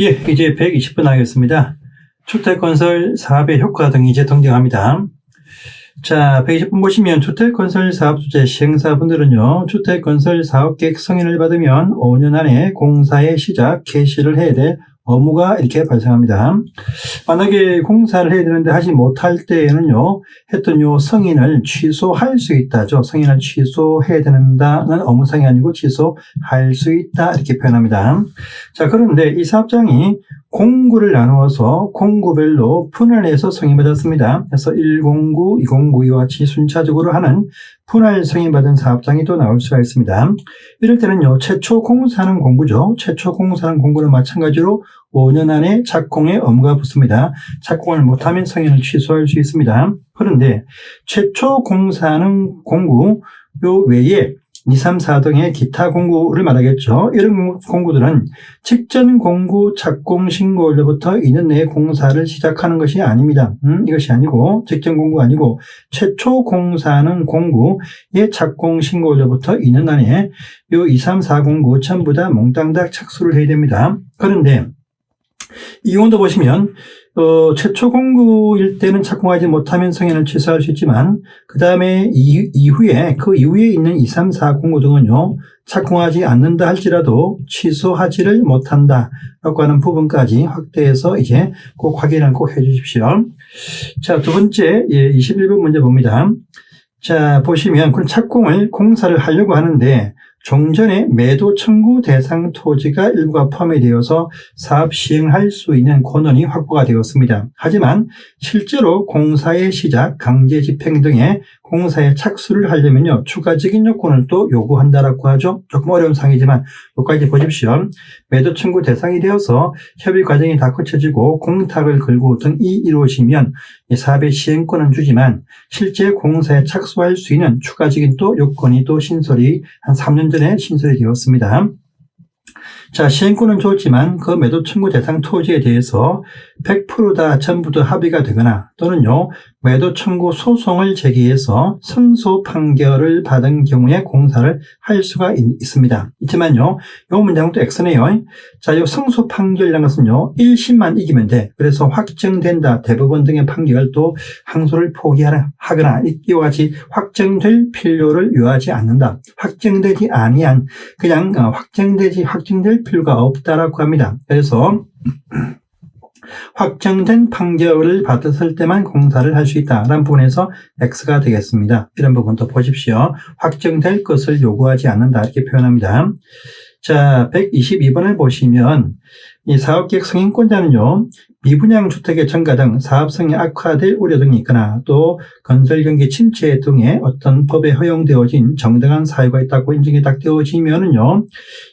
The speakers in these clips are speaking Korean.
예, 이제 120분 하겠습니다. 주택건설 사업의 효과 등이 이제 등장합니다. 자, 120분 보시면 주택건설 사업 주제 시행사분들은요, 주택건설 사업계획 승인을 받으면 5년 안에 공사의 시작, 개시를 해야 될 업무가 이렇게 발생합니다. 만약에 공사를 해야 되는데 하지 못할 때에는요, 했던 요 승인을 취소할 수 있다죠. 승인을 취소해야 된다는 업무상이 아니고 취소할 수 있다. 이렇게 표현합니다. 자, 그런데 이 사업장이 공구를 나누어서 공구별로 분할해서 승인받았습니다. 그래서 1공구, 2공구 이와 같이 순차적으로 하는 분할 승인받은 사업장이 또 나올 수가 있습니다. 이럴 때는요, 최초 공사는 공구죠. 최초 공사는 공구는 마찬가지로 5년 안에 착공에 업무가 붙습니다. 착공을 못하면 승인을 취소할 수 있습니다. 그런데 최초 공사는 공구, 요 외에 2, 3, 4 등의 기타 공구를 말하겠죠. 이런 공구들은 직전 공구 착공 신고일로부터 2년 내에 공사를 시작하는 것이 아닙니다. 음, 이것이 아니고 직전 공구 아니고 최초 공사는 공구의 착공 신고일로부터 2년 안에 요 2, 3, 4 공구 전부 다 몽땅 다 착수를 해야 됩니다. 그런데 이 경우도 보시면 어, 최초 공구일 때는 착공하지 못하면 승인을 취소할 수 있지만 그 다음에 이후에 그 이후에 있는 2, 3, 4 공구 등은요 착공하지 않는다 할지라도 취소하지를 못한다 라고 하는 부분까지 확대해서 이제 꼭 확인을 꼭 해주십시오. 자, 두 번째 예, 21번 문제 봅니다. 자, 보시면 그럼 착공을 공사를 하려고 하는데 종전에 매도 청구 대상 토지가 일부가 포함이 되어서 사업 시행할 수 있는 권한이 확보가 되었습니다. 하지만 실제로 공사의 시작, 강제 집행 등의 공사에 착수를 하려면요 추가적인 요건을 또 요구한다라고 하죠. 조금 어려운 상이지만 여기까지 보십시오. 매도 청구 대상이 되어서 협의 과정이 다 거쳐지고 공탁을 걸고 등이 이루어지면 사업의 시행권은 주지만 실제 공사에 착수할 수 있는 추가적인 또 요건이 또 신설이 한 3년 전에 신설이 되었습니다. 자, 시행권은 좋지만 그 매도 청구 대상 토지에 대해서 100%다 전부 다 합의가 되거나 또는요, 매도 청구 소송을 제기해서 승소 판결을 받은 경우에 공사를 할 수가 있, 습니다 있지만요, 요 문장은 또 X네요. 자, 요 승소 판결이라는 것은요, 1심만 이기면 돼. 그래서 확정된다. 대법원 등의 판결 또 항소를 포기하거나 이와 같이 확정될 필요를 요하지 않는다. 확정되지 아니한 그냥 어, 확정되지 확정될 필요가 없다라고 합니다. 그래서 확정된 판결을 받았을 때만 공사를 할 수 있다라는 부분에서 X가 되겠습니다. 이런 부분도 보십시오. 확정될 것을 요구하지 않는다 이렇게 표현합니다. 자, 122번을 보시면 이 사업계획 승인권자는요, 미분양 주택의 증가 등 사업성이 악화될 우려 등이 있거나 또 건설 경기 침체 등의 어떤 법에 허용되어진 정당한 사유가 있다고 인정이 딱 되어지면은요,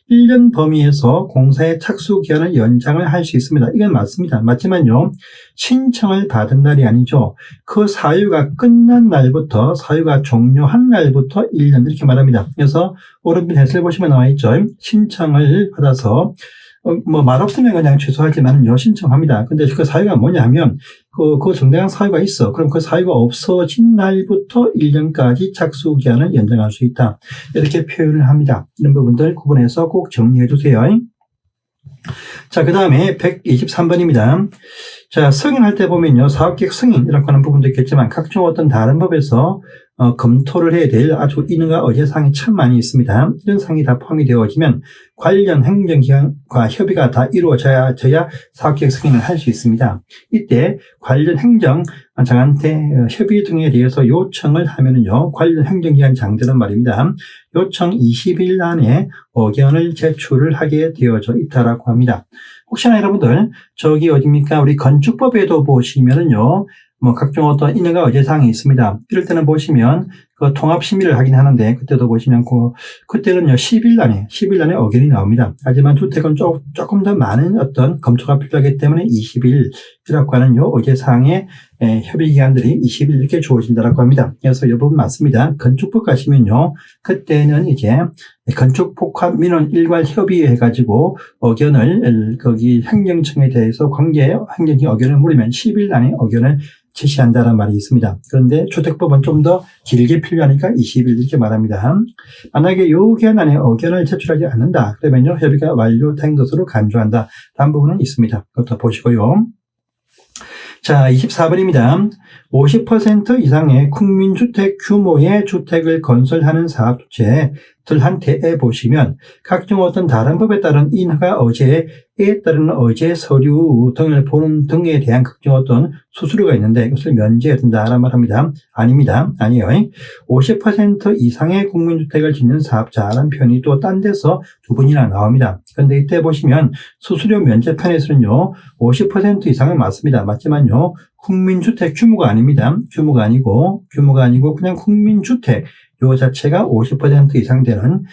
1년 범위에서 공사의 착수 기한을 연장을 할 수 있습니다. 이건 맞습니다. 맞지만요, 신청을 받은 날이 아니죠. 그 사유가 끝난 날부터, 사유가 종료한 날부터 1년 이렇게 말합니다. 그래서 오른편 해설 보시면 나와 있죠. 신청을 받아서 어, 뭐 말 없으면 그냥 취소하지만요 신청합니다. 근데 그 사유가 뭐냐면 그, 그 정당한 사유가 있어. 그럼 그 사유가 없어진 날부터 1년까지 착수 기한을 연장할 수 있다. 이렇게 표현을 합니다. 이런 부분들 구분해서 꼭 정리해 주세요. 자, 그 다음에 123번입니다. 자, 승인할 때 보면요, 사업계획 승인이라고 하는 부분도 있겠지만, 각종 어떤 다른 법에서 어, 검토를 해야 될 아주 이능과 어제 사항이 참 많이 있습니다. 이런 사항이 다 포함이 되어지면 관련 행정기관과 협의가 다 이루어져야 저야 사업계획 승인을 할 수 있습니다. 이때 관련 행정장한테 어, 협의 등에 대해서 요청을 하면은요, 관련 행정기관 장들은 말입니다. 요청 20일 안에 의견을 제출을 하게 되어져 있다라고 합니다. 혹시나 여러분들 저기 어딥니까 우리 건축법에도 보시면은요 뭐 각종 어떤 인허가 의제사항이 있습니다. 이럴 때는 보시면 그 통합 심의를 하긴 하는데 그때도 보시면 그 그때는요 10일 안에 10일 안에 의견이 나옵니다. 하지만 주택은 조, 조금 더 많은 어떤 검토가 필요하기 때문에 20일이라고 하는 요 의제 사항의 협의 기간들이 20일 이렇게 주어진다라고 합니다. 그래서 이 부분 맞습니다. 건축법 가시면요 그때는 이제 건축 복합 민원 일괄 협의회 해가지고 의견을 거기 행정청에 대해서 관계 행정이 의견을 물으면 10일 안에 의견을 제시한다는 말이 있습니다. 그런데 주택법은 좀 더 길게 필요하니까 20일 이렇게 말합니다. 만약에 요 기한 안에 의견을 제출하지 않는다. 그러면요, 협의가 완료된 것으로 간주한다. 다음 부분은 있습니다. 그것도 보시고요. 자, 24번입니다. 50% 이상의 국민주택 규모의 주택을 건설하는 사업 주체 들한테 보시면 각종 어떤 다른 법에 따른 인허가 어제에 따르는 어제 서류 등을 보는 등에 대한 각종 어떤 수수료가 있는데 이것을 면제해야 된다라는 말합니다. 아닙니다. 아니에요. 50% 이상의 국민주택을 짓는 사업자라는 표현이 또 딴 데서 두 번이나 나옵니다. 그런데 이때 보시면 수수료 면제 편에서는요, 50% 이상은 맞습니다. 맞지만요, 국민주택 규모가 아닙니다. 규모가 아니고, 규모가 아니고, 그냥 국민주택, 요 자체가 50% 이상 되는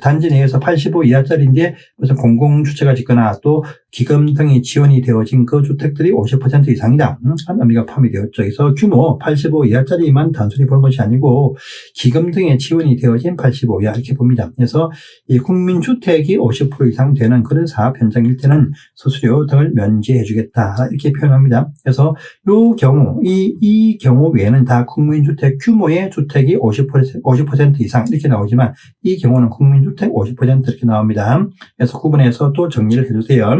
단지 내에서 85 이하짜리인데 무슨 공공 주체가 짓거나 또 기금 등이 지원이 되어진 그 주택들이 50% 이상이다. 음, 한 의미가 포함이 되었죠. 그래서 규모 85 이하짜리만 단순히 보는 것이 아니고 기금 등의 지원이 되어진 85 이하 이렇게 봅니다. 그래서 이 국민주택이 50% 이상 되는 그런 사업 현장일 때는 수수료 등을 면제해 주겠다 이렇게 표현합니다. 그래서 요 경우 이, 이 경우 외에는 다 국민주택 규모의 주택이 50% 50% 이상 이렇게 나오지만 이 경우는 국민 주택 50% 이렇게 나옵니다. 그래서 구분해서 또 정리를 해주세요.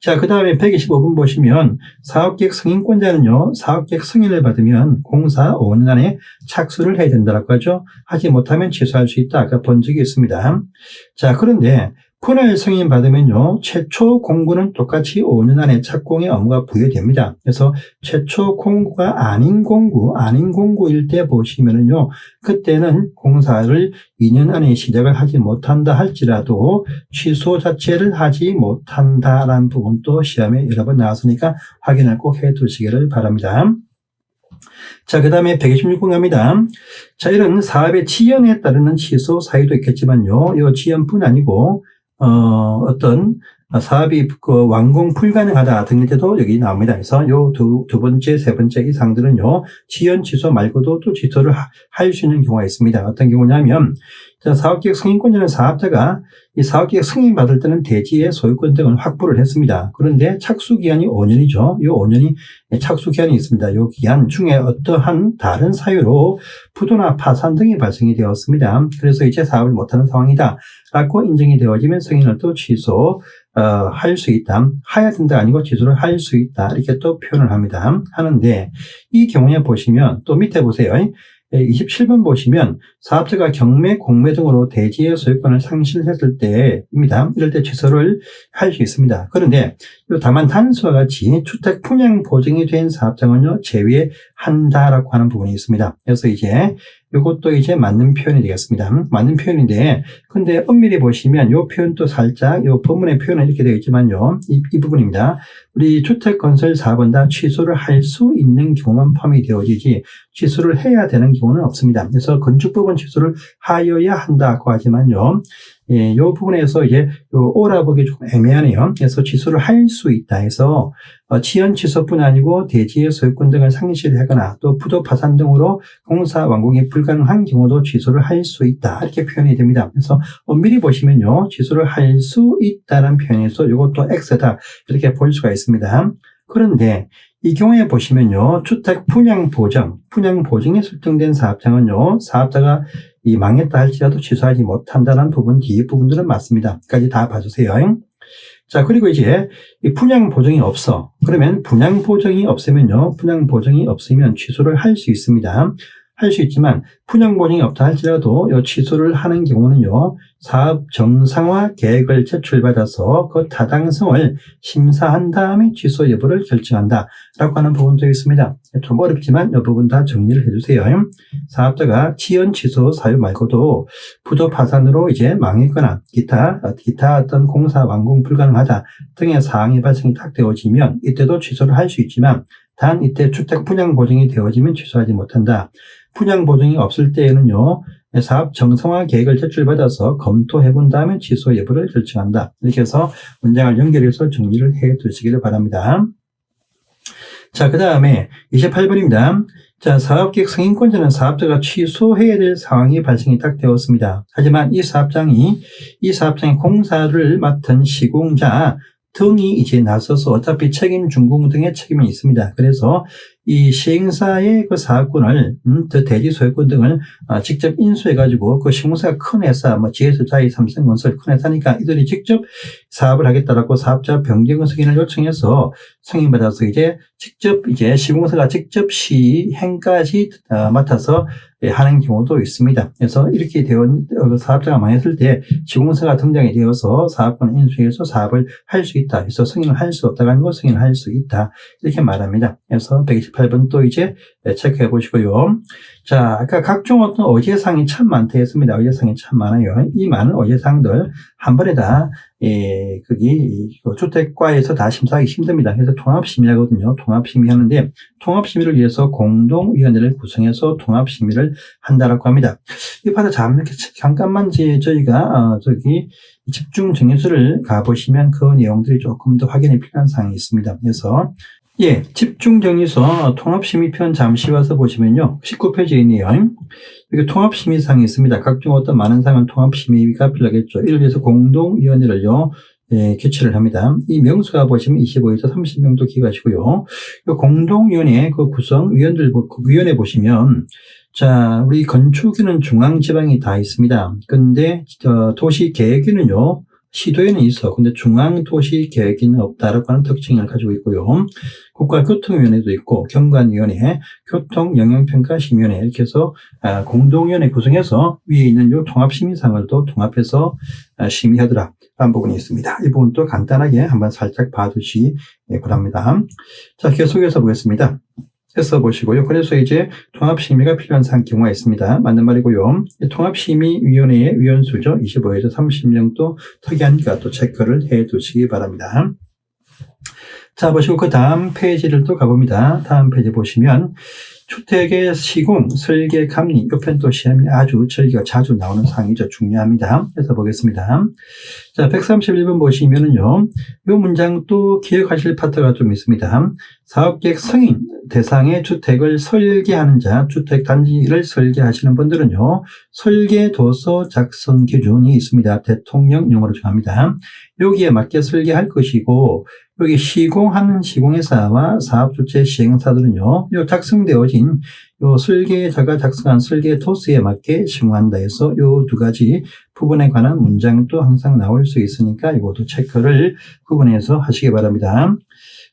자, 그 다음에 125분 보시면 사업계획 승인권자는요, 사업계획 승인을 받으면 공사 5년 안에 착수를 해야 된다고 하죠. 하지 못하면 취소할 수 있다. 아까 본 적이 있습니다. 자, 그런데 분할 승인 받으면요, 최초 공구는 똑같이 5년 안에 착공의 업무가 부여됩니다. 그래서 최초 공구가 아닌 공구, 아닌 공구일 때 보시면은요, 그때는 공사를 2년 안에 시작을 하지 못한다 할지라도 취소 자체를 하지 못한다라는 부분도 시험에 여러 번 나왔으니까 확인을 꼭 해 두시기를 바랍니다. 자, 그 다음에 126번 갑니다. 자, 이런 사업의 지연에 따르는 취소 사유도 있겠지만요. 이 지연뿐 아니고 어, 어떤 사업이 그 완공 불가능하다 등일 때도 여기 나옵니다. 그래서 요 두, 두 번째, 세 번째 이 사항들은요, 지연 취소 말고도 또 취소를 할 수 있는 경우가 있습니다. 어떤 경우냐면, 사업계획 승인권자는 사업자가 이 사업계획 승인 받을 때는 대지의 소유권 등을 확보를 했습니다. 그런데 착수 기한이 5년이죠. 이 5년이 착수 기한이 있습니다. 이 기한 중에 어떠한 다른 사유로 부도나 파산 등이 발생이 되었습니다. 그래서 이제 사업을 못하는 상황이다. 라고 인정이 되어지면 승인을 또 취소 어, 할수 있다. 하야 된다 아니고 취소를 할수 있다. 이렇게 또 표현을 합니다. 하는데 이 경우에 보시면 또 밑에 보세요. 27번 보시면 사업자가 경매, 공매 등으로 대지의 소유권을 상실했을 때입니다. 이럴 때 취소를 할 수 있습니다. 그런데 다만 단수와 같이 주택 분양 보증이 된 사업장은요 제외한다라고 하는 부분이 있습니다. 그래서 이제 이것도 이제 맞는 표현이 되겠습니다. 맞는 표현인데, 근데 엄밀히 보시면 이 표현도 살짝, 이 본문의 표현은 이렇게 되어 있지만요. 이, 이 부분입니다. 우리 주택 건설 4번 다 취소를 할 수 있는 경우만 포함이 되어지지, 취소를 해야 되는 경우는 없습니다. 그래서 건축법은 취소를 하여야 한다고 하지만요. 예, 이 부분에서 이제 요 오라 보기 조금 애매하네요. 그래서 취소를 할 수 있다 해서 어, 지연 취소뿐 아니고 대지의 소유권 등을 상실하거나 또 부도 파산 등으로 공사 완공이 불가능한 경우도 취소를 할 수 있다 이렇게 표현이 됩니다. 그래서 엄밀히 보시면요 취소를 할 수 있다는 표현에서 이것도 X다 이렇게 볼 수가 있습니다. 그런데 이 경우에 보시면요 주택 분양 보정, 분양 보증에 설정된 사업장은요 사업자가 이 망했다 할지라도 취소하지 못한다는 부분 뒤에 부분들은 맞습니다. 까지 다 봐주세요. 자, 그리고 이제 이 분양 보정이 없어. 그러면 분양 보정이 없으면요. 분양 보정이 없으면 취소를 할 수 있습니다. 할 수 있지만 분양 보증이 없다 할지라도 이 취소를 하는 경우는요. 사업 정상화 계획을 제출받아서 그 타당성을 심사한 다음에 취소 여부를 결정한다. 라고 하는 부분도 있습니다. 좀 어렵지만 이 부분 다 정리를 해주세요. 사업자가 지연 취소 사유 말고도 부도 파산으로 이제 망했거나 기타, 기타 어떤 공사 완공 불가능하다 등의 사항이 발생이 딱 되어지면 이때도 취소를 할 수 있지만 단 이때 주택 분양 보증이 되어지면 취소하지 못한다. 분양 보증이 없을 때에는요, 사업 정상화 계획을 제출받아서 검토해 본 다음에 취소 여부를 결정한다. 이렇게 해서 문장을 연결해서 정리를 해 두시기를 바랍니다. 자, 그 다음에 28번입니다. 자, 사업계획 승인권자는 사업자가 취소해야 될 상황이 발생이 딱 되었습니다. 하지만 이 사업장이, 이 사업장의 공사를 맡은 시공자 등이 이제 나서서 어차피 책임 준공 등의 책임이 있습니다. 그래서 이 시행사의 그 사업권을, 음, 더 대지 소유권 등을 아, 직접 인수해 가지고 그 시공사가 큰 회사, 뭐 GS 자이 삼성건설 큰 회사니까 이들이 직접 사업을 하겠다라고 사업자 변경 승인을 요청해서 승인받아서 이제 직접 이제 시공사가 직접 시행까지 어, 맡아서 예, 하는 경우도 있습니다. 그래서 이렇게 되온 어, 사업자가 많이 했을 때 시공사가 등장이 되어서 사업권 인수해서 사업을 할 수 있다. 그래서 승인을 할 수 없다가 아니고 승인을 할 수 있다. 이렇게 말합니다. 그래서 128번 또 이제 예, 체크해 보시고요. 자, 아까 각종 어떤 어제상이 참 많다 했습니다. 어제상이 참 많아요. 이 많은 어제상들 한 번에 다, 예, 거기, 그 주택과에서 다 심사하기 힘듭니다. 그래서 통합심의하거든요. 통합심의하는데, 통합심의를 위해서 공동위원회를 구성해서 통합심의를 한다라고 합니다. 이 파트 잠, 이렇게 잠깐만 제, 저희가, 어, 저기, 집중 정리수를 가보시면 그 내용들이 조금 더 확인이 필요한 사항이 있습니다. 그래서, 예, 집중 정리서 통합심의편 잠시 와서 보시면요. 19페이지에 있네요. 여기 통합심의상이 있습니다. 각종 어떤 많은 사항은 통합심의가 필요하겠죠. 이를 위해서 공동위원회를요, 예, 개최를 합니다. 이 명수가 보시면 25에서 30명도 기가시고요. 이 공동위원회 그 구성 위원들, 그 위원회 보시면 자, 우리 건축위는 중앙지방이 다 있습니다. 근데 어, 도시계획위는요, 시도에는 있어. 근데 중앙도시 계획위는 없다라고 하는 특징을 가지고 있고요. 국가교통위원회도 있고 경관위원회, 교통영향평가심의위원회 이렇게 해서 아, 공동위원회 구성해서 위에 있는 요 통합심의상을 또 통합해서 아, 심의하더라. 라는 부분이 있습니다. 이 부분도 간단하게 한번 살짝 봐두시기 바랍니다. 자, 계속해서 보겠습니다. 해서 보시고요. 그래서 이제 통합심의가 필요한 상 경우가 있습니다. 맞는 말이고요. 통합심의위원회의 위원수죠. 25에서 30명 또 특이하니까 또 체크를 해 두시기 바랍니다. 자, 보시고 그 다음 페이지를 또 가봅니다. 다음 페이지 보시면 주택의 시공, 설계, 감리, 이편또 시험이 아주 절기가 자주 나오는 사항이죠. 중요합니다. 그래서 보겠습니다. 자, 131번 보시면은요, 이 문장 또 기억하실 파트가 좀 있습니다. 사업계획 승인 대상의 주택을 설계하는 자, 주택 단지를 설계하시는 분들은요, 설계 도서 작성 기준이 있습니다. 대통령령으로 정합니다. 여기에 맞게 설계할 것이고, 여기 시공하는 시공회사와 사업주체 시행사들은요, 요 작성되어진 요 설계자가 작성한 설계 도스에 맞게 시공한다 해서 요 두 가지 부분에 관한 문장도 항상 나올 수 있으니까 이것도 체크를 구분해서 하시기 바랍니다.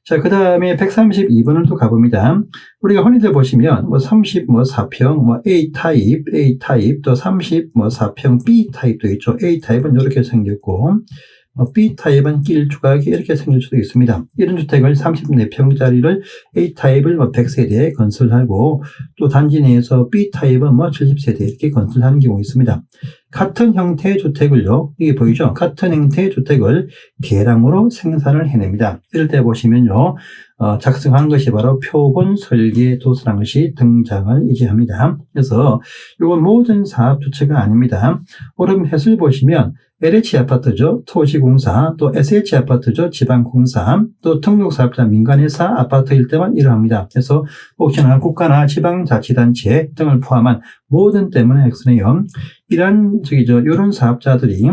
자, 그 다음에 132번을 또 가봅니다. 우리가 흔히들 보시면 뭐 30, 뭐 4평, 뭐 A 타입, A 타입, 또 30, 뭐 4평 B 타입도 있죠. A 타입은 이렇게 생겼고, 어, B타입은 길주각이 이렇게 생길 수도 있습니다. 이런 주택을 34평짜리를 A타입을 뭐 100세대에 건설하고 또 단지 내에서 B타입은 뭐 70세대 이렇게 건설하는 경우가 있습니다. 같은 형태의 주택을요, 이게 보이죠? 같은 형태의 주택을 대량으로 생산을 해냅니다. 이럴 때 보시면요, 어, 작성한 것이 바로 표본 설계 도서라는 것이 등장을 이제 합니다. 그래서 이건 모든 사업 주체가 아닙니다. 오름 해설 보시면 LH 아파트죠. 토지공사, 또 SH 아파트죠. 지방공사, 또 등록사업자 민간회사 아파트일 때만 일어납니다. 그래서 혹시나 국가나 지방자치단체 등을 포함한 모든 때문에 엑스네요. 이런 저기죠. 이런 사업자들이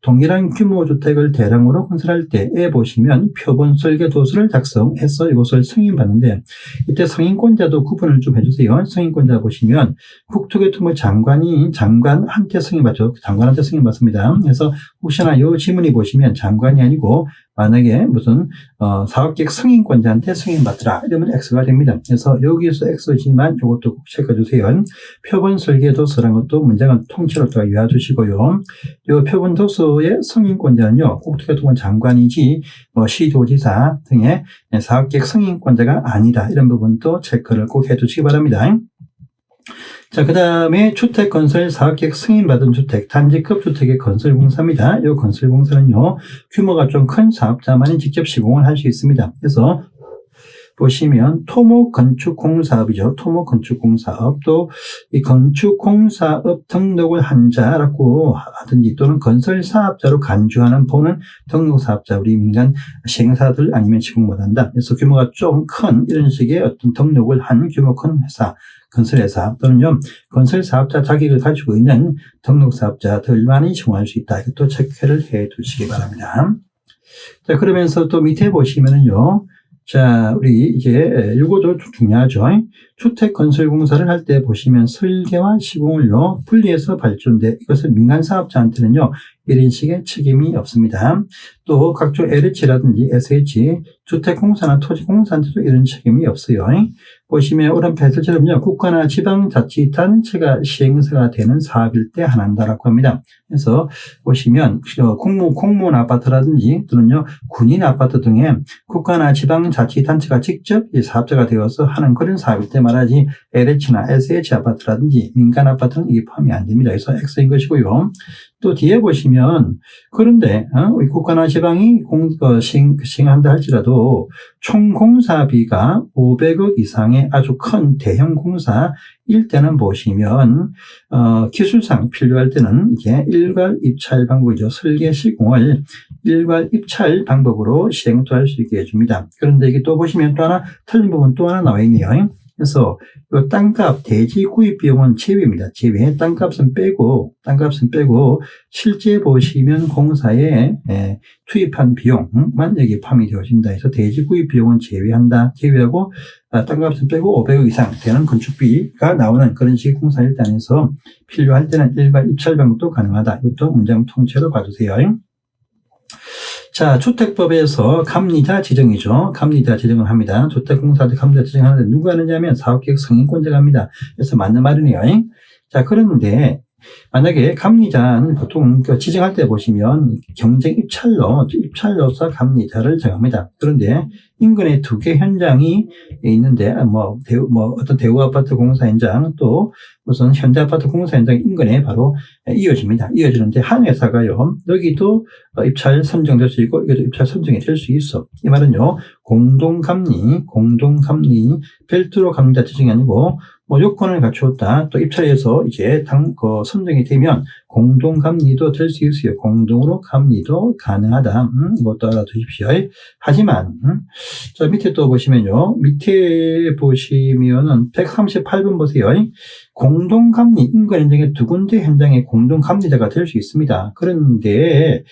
동일한 규모 주택을 대량으로 건설할 때에 보시면 표본 설계 도서를 작성해서 이것을 승인받는데 이때 승인권자도 구분을 좀 해주세요. 승인권자 보시면 국토교통부 장관이 장관한테 승인받죠. 장관한테 승인받습니다. 그래서 혹시나 이 지문이 보시면 장관이 아니고 만약에 무슨 어, 사업계획 승인권자한테 승인받더라 이러면 X가 됩니다. 그래서 여기서 X지만 이것도 꼭 체크해 주세요. 표본 설계 도서라는 것도 문장을 통째로 또 외워두시고요. 이 표본 도서의 승인권자는요 국토교통부 장관이지 뭐 시도지사 등의 사업계획 승인권자가 아니다 이런 부분도 체크를 꼭 해두시기 바랍니다. 자, 그 다음에 주택건설 사업계획 승인받은 주택, 단지급 주택의 건설공사입니다. 이 건설공사는요, 규모가 좀 큰 사업자만이 직접 시공을 할 수 있습니다. 그래서 보시면 토목건축공사업이죠. 토목건축공사업 또이 건축공사업 등록을 한 자라고 하든지 또는 건설사업자로 간주하는 보는 등록사업자 우리 민간 시행사들 아니면 시공 못한다. 그래서 규모가 좀 큰 이런 식의 어떤 등록을 한 규모 큰 회사 건설회사 또는요 건설 사업자 자격을 가지고 있는 등록 사업자들만이 시공할 수 있다. 이것도 체크를 해 두시기 바랍니다. 자 그러면서 또 밑에 보시면은요 자, 우리 이제 이것도 중요하죠. 주택 건설 공사를 할 때 보시면 설계와 시공을요 분리해서 발주인데 이것을 민간 사업자한테는요 이런 식의 책임이 없습니다. 또 각종 LH라든지 SH 주택공사나 토지공사한테도 이런 책임이 없어요. 보시면 오른 배설처럼요 국가나 지방자치단체가 시행사가 되는 사업일 때 하나한다라고 합니다. 그래서 보시면 공무 공무원 아파트라든지 또는요 군인 아파트 등에 국가나 지방자치단체가 직접 이 사업자가 되어서 하는 그런 사업일 때 말하지 LH나 SH 아파트라든지 민간 아파트는 이게 포함이 안 됩니다. 그래서 X인 것이고요. 또 뒤에 보시면 그런데 어, 우리 국가나 지방이 공, 어, 시행, 시행한다 할지라도 총 공사비가 500억 이상의 아주 큰 대형 공사 일 때는 보시면 어, 기술상 필요할 때는 이게 일괄 입찰 방법이죠. 설계 시공을 일괄 입찰 방법으로 시행도 할 수 있게 해줍니다. 그런데 이게 또 보시면 또 하나 틀린 부분 또 하나 나와 있네요. 그래서 이 땅값 대지 구입 비용은 제외입니다. 제외. 땅값은 빼고 땅값은 빼고 실제 보시면 공사에 에, 투입한 비용만 여기 포함이 되어진다 해서 대지 구입 비용은 제외한다. 제외하고 아, 땅값은 빼고 500억 이상 되는 건축비가 나오는 그런 식의 공사 일단에서 필요할 때는 일괄 입찰 방법도 가능하다. 이것도 문장 통째로 봐주세요. 자, 주택법에서 감리자 지정이죠. 감리자 지정을 합니다. 주택공사한테 감리자 지정하는데 누가 하느냐면 사업계획 승인권자가 합니다. 그래서 맞는 말이네요. 자, 그런데 만약에 감리자는 보통 그 지정할 때 보시면 경쟁 입찰로, 입찰로서 감리자를 정합니다. 그런데 인근에 두 개 현장이 있는데, 뭐, 대우, 뭐, 어떤 대우 아파트 공사 현장 또 무슨 현대 아파트 공사 현장 인근에 바로 이어집니다. 이어지는데 한 회사가요, 여기도 입찰 선정될 수 있고, 여기도 입찰 선정이 될 수 있어. 이 말은요, 공동감리, 공동감리, 별도로 감리자 지정이 아니고, 뭐 요건을 갖추었다. 또 입찰에서 이제 당, 그 선정이 되면 공동 감리도 될 수 있어요. 공동으로 감리도 가능하다. 음, 이것도 알아두십시오. 하지만, 음, 자, 밑에 또 보시면요. 밑에 보시면은 138번 보세요. 공동 감리, 인근 현장의 두 군데 현장의 공동 감리자가 될 수 있습니다. 그런데,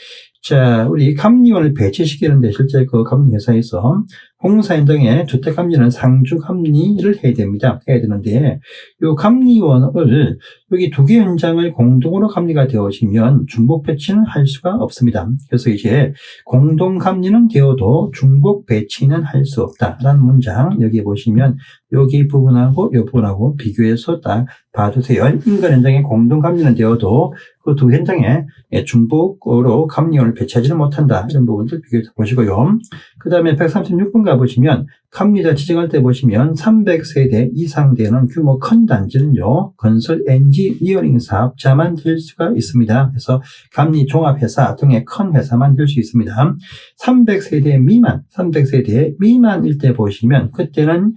자, 우리 감리원을 배치시키는데 실제 그 감리회사에서 공사 현장에 주택 감리는 상주 감리를 해야 됩니다. 해야 되는데, 요 감리원을 여기 두 개 현장을 공동으로 감리가 되어지면 중복 배치는 할 수가 없습니다. 그래서 이제 공동 감리는 되어도 중복 배치는 할 수 없다라는 문장 여기 보시면 여기 부분하고 이 부분하고 비교해서 딱 봐주세요. 인근 현장에 공동 감리는 되어도 그 두 현장에 중복으로 감리원을 배치하지는 못한다. 이런 부분들 비교해서 보시고요. 그 다음에 136번 가보시면 감리자 지정할 때 보시면 300세대 이상 되는 규모 큰 단지는요, 건설 엔지니어링 사업자만 될 수가 있습니다. 그래서 감리 종합회사 등의 큰 회사만 될 수 있습니다. 300세대 미만, 300세대 미만일 때 보시면 그때는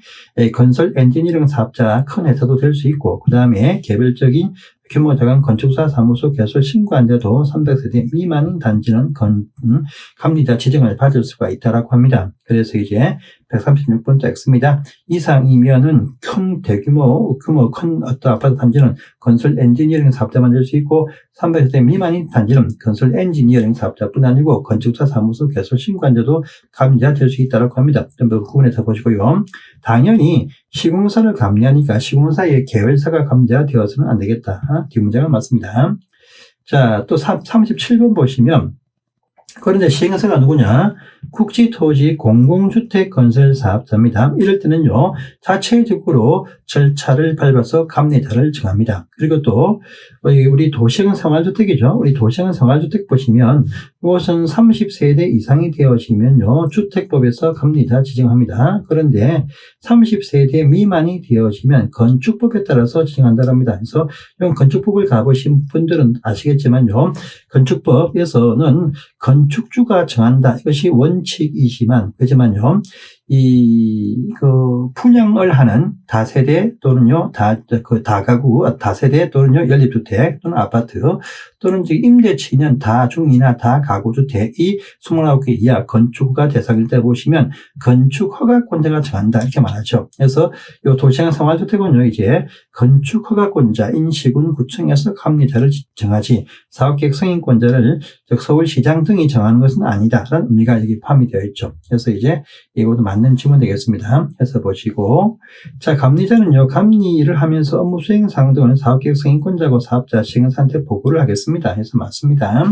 건설 엔지니어링 사업자 큰 회사도 될 수 있고, 그 다음에 개별적인 규모 작은 건축사 사무소 개설 신고한데도 300세대 미만인 단지는 건, 음, 감리자 지정을 받을 수가 있다라고 합니다. 그래서 이제 136번째 X입니다. 이상이면은 큰 대규모, 규모 큰 어떤 아파트 단지는 건설 엔지니어링 사업자 만들 수 있고 300세대 미만인 단지는 건설 엔지니어링 사업자뿐 아니고 건축사 사무소 개설 신고한데도 감리자 될 수 있다고 합니다. 좀더 구분해서 보시고요. 당연히 시공사를 감리하니까 시공사의 계열사가 감리자 되어서는 안 되겠다. 뒷문장은 맞습니다. 자, 또 37번 보시면 그런데 시행사가 누구냐? 국지 토지 공공주택 건설 사업자입니다. 이럴 때는요, 자체적으로 절차를 밟아서 감리자를 정합니다. 그리고 또, 우리 도시형 생활주택이죠. 우리 도시형 생활주택 보시면, 이것은 30세대 이상이 되어지면요, 주택법에서 감리자 지정합니다. 그런데 30세대 미만이 되어지면 건축법에 따라서 지정한다랍니다. 그래서 이런 건축법을 가보신 분들은 아시겠지만요, 건축법에서는 건축주가 정한다. 이것이 원칙이지만, 그렇지만요, 이, 그, 분양을 하는 다세대 또는요, 다, 그, 다가구, 다세대 또는요, 연립주택 또는 아파트 또는 지금 임대치는 다중이나 다가구주택이 29개 이하 건축가 대상일 때 보시면 건축 허가권자가 정한다. 이렇게 말하죠. 그래서 요 도시형 생활주택은요, 이제 건축 허가권자인 시군 구청에서 감리자를 정하지 사업계획 승인권자를 즉 서울시장 등이 정하는 것은 아니다라는 의미가 여기 포함이 되어 있죠. 그래서 이제 이것도 맞는 맞는 질문 되겠습니다. 해서 보시고 자 감리자는요 감리를 하면서 업무 수행 사항 등을 사업계획 승인권자고 사업자 시행사한테 보고를 하겠습니다. 해서 맞습니다.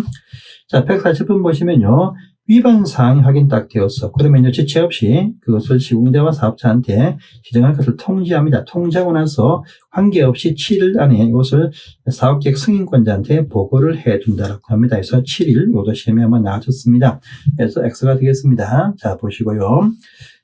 자 140분 보시면요 위반 사항이 확인 딱 되었어. 그러면요 지체 없이 그것을 시공자와 사업자한테 지정할 것을 통지합니다. 통지하고 나서 관계없이 7일 안에 이것을 사업계획 승인권자한테 보고를 해준다라고 합니다. 그래서 7일 이것도 시험에 한번 나와줬습니다. 그래서 X가 되겠습니다. 자 보시고요.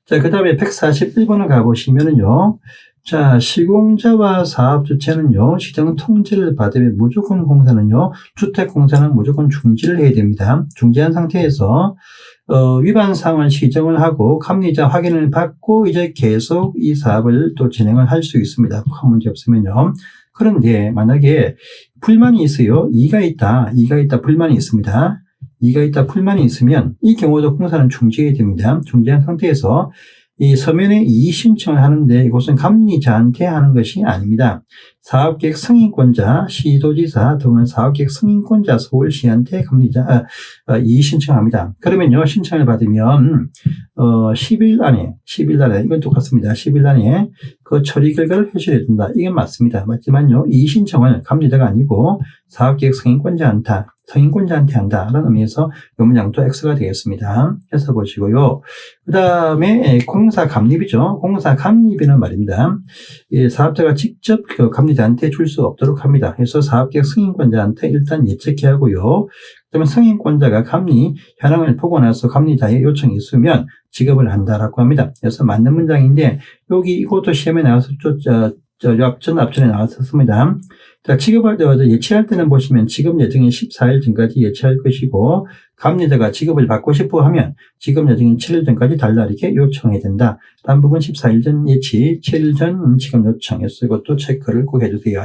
자, 그 다음에 141번을 가보시면은요. 자, 시공자와 사업 주체는요, 시정 통지를 받으면 무조건 공사는요, 주택 공사는 무조건 중지를 해야 됩니다. 중지한 상태에서, 어, 위반 사항을 시정을 하고, 감리자 확인을 받고, 이제 계속 이 사업을 또 진행을 할 수 있습니다. 큰 문제 없으면요. 그런데 만약에 불만이 있어요. 이가 있다, 이가 있다, 불만이 있습니다. 이가 있다, 불만이 있으면 이 경우도 공사는 중지해야 됩니다. 중지한 상태에서 이 서면에 이의 신청을 하는데 이것은 감리자한테 하는 것이 아닙니다. 사업계획 승인권자, 시도지사 또는 사업계획 승인권자 서울시한테 감리자 아, 아, 이의 신청합니다. 그러면요 신청을 받으면 어 10일 안에 10일 안에 이건 똑같습니다. 10일 안에 그 처리 결과를 회수해 준다. 이건 맞습니다. 맞지만요 이의 신청을 감리자가 아니고 사업계획 승인권자한테 성인권자한테 한다라는 의미에서 이 문장도 X가 되겠습니다. 해서 보시고요. 그 다음에 공사 감립이죠. 공사 감립이는 말입니다. 이 사업자가 직접 그 감리 자한테 줄수 없도록 합니다. 그래서 사업계획 승인권자한테 일단 예측해 하고요. 그다음에 승인권자가 감리 현황을 보고 나서 감리자의 요청이 있으면 지급을 한다라고 합니다. 그래서 맞는 문장인데 여기 이것도 시험에 나와서 저, 저, 저 앞전 앞전에 나왔었습니다. 자, 지급할 때 예치할 때는 보시면 지급 예정일 14일 전까지 예치할 것이고 감리자가 지급을 받고 싶어 하면 지급 예정일 7일 전까지 달라 이렇게 요청해야 된다. 다음 부분 14일 전 예치, 7일 전 지급 요청해서 이것도 체크를 꼭 해주세요.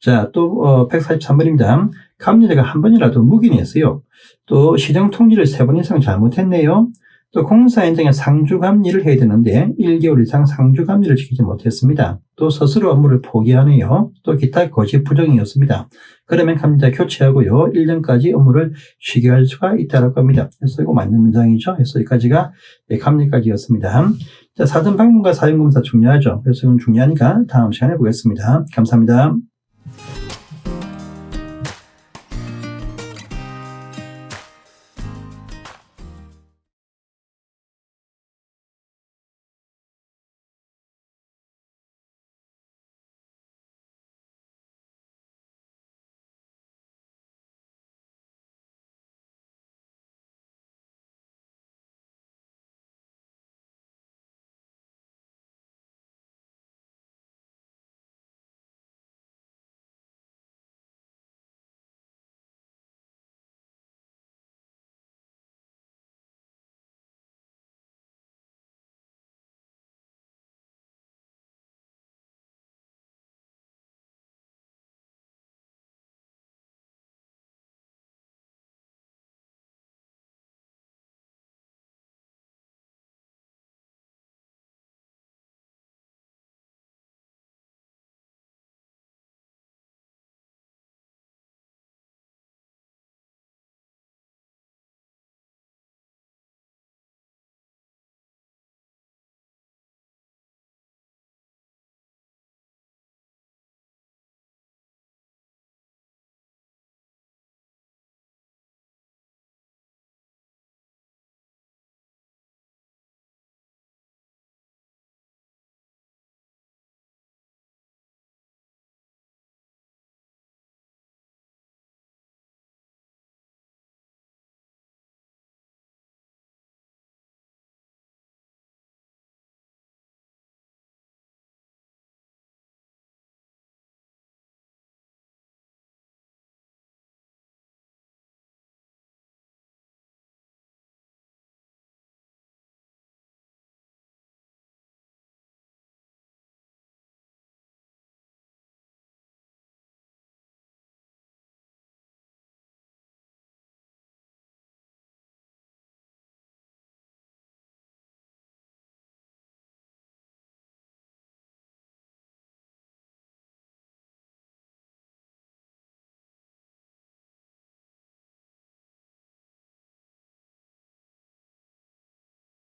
자, 또 어, 143번입니다. 감리자가 한 번이라도 묵인했어요. 또 시정 통지를 세 번 이상 잘못했네요. 또 공사 현장에 상주 감리를 해야 되는데 1개월 이상 상주 감리를 지키지 못했습니다. 또 스스로 업무를 포기하네요. 또 기타 거짓 부정이었습니다. 그러면 감리자 교체하고요. 1년까지 업무를 쉬게 할 수가 있다고 합니다. 그래서 이거 맞는 문장이죠. 그래서 여기까지가 네, 감리까지였습니다. 자, 사전 방문과 사용검사 중요하죠. 그래서 이건 중요하니까 다음 시간에 보겠습니다. 감사합니다.